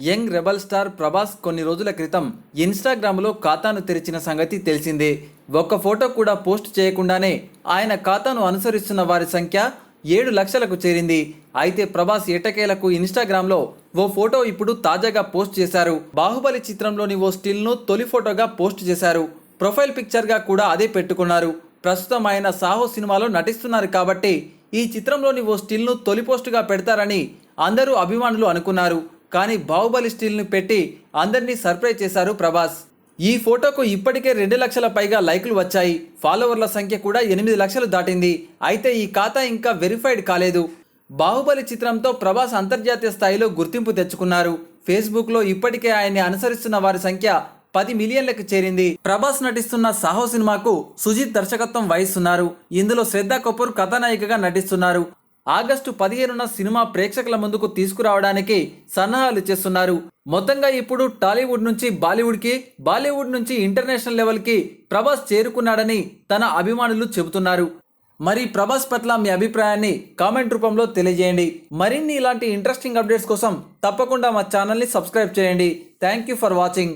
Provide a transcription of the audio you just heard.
Young rebel star Prabhas కొన్ని రోజుల క్రితం ఇన్స్టాగ్రామ్లో ఖాతాను తెరిచిన సంగతి తెలిసిందే. ఒక్క ఫోటో కూడా పోస్ట్ చేయకుండానే ఆయన ఖాతాను అనుసరిస్తున్న వారి సంఖ్య ఏడు లక్షలకు చేరింది. అయితే ప్రభాస్ ఎటకేలకు ఇన్స్టాగ్రామ్లో ఓ ఫోటో ఇప్పుడు తాజాగా పోస్ట్ చేశారు. బాహుబలి చిత్రంలోని ఓ స్టిల్ను తొలి ఫోటోగా పోస్ట్ చేశారు. ప్రొఫైల్ పిక్చర్గా కూడా అదే పెట్టుకున్నారు. ప్రస్తుతం ఆయన సాహో సినిమాలో నటిస్తున్నారు కాబట్టి ఈ చిత్రంలోని ఓ స్టిల్ను తొలి పోస్టుగా పెడతారని అందరూ అభిమానులు అనుకున్నారు. కానీ బాహుబలి స్టిల్ను పెట్టి అందరినీ సర్ప్రైజ్ చేశారు ప్రభాస్. ఈ ఫోటోకు ఇప్పటికే రెండు లక్షల పైగా లైకులు వచ్చాయి. ఫాలోవర్ల సంఖ్య కూడా ఎనిమిది లక్షలు దాటింది. అయితే ఈ ఖాతా ఇంకా వెరిఫైడ్ కాలేదు. బాహుబలి చిత్రంతో ప్రభాస్ అంతర్జాతీయ స్థాయిలో గుర్తింపు తెచ్చుకున్నారు. ఫేస్బుక్లో ఇప్పటికే ఆయన్ని అనుసరిస్తున్న వారి సంఖ్య పది మిలియన్లకు చేరింది. ప్రభాస్ నటిస్తున్న సాహో సినిమాకు సుజిత్ దర్శకత్వం వహిస్తున్నారు. ఇందులో శ్రద్ధా కపూర్ కథానాయికగా నటిస్తున్నారు. ఆగస్టు పదిహేనున సినిమా ప్రేక్షకుల ముందుకు తీసుకురావడానికి సన్నాహాలు చేస్తున్నారు. మొత్తంగా ఇప్పుడు టాలీవుడ్ నుంచి బాలీవుడ్కి బాలీవుడ్ నుంచి ఇంటర్నేషనల్ లెవెల్కి ప్రభాస్ చేరుకున్నాడని తన అభిమానులు చెబుతున్నారు. మరి ప్రభాస్ పట్ల మీ అభిప్రాయాన్ని కామెంట్ రూపంలో తెలియజేయండి. మరిన్ని ఇలాంటి ఇంట్రెస్టింగ్ అప్డేట్స్ కోసం తప్పకుండా మా ఛానల్ని సబ్స్క్రైబ్ చేయండి. Thank you for watching.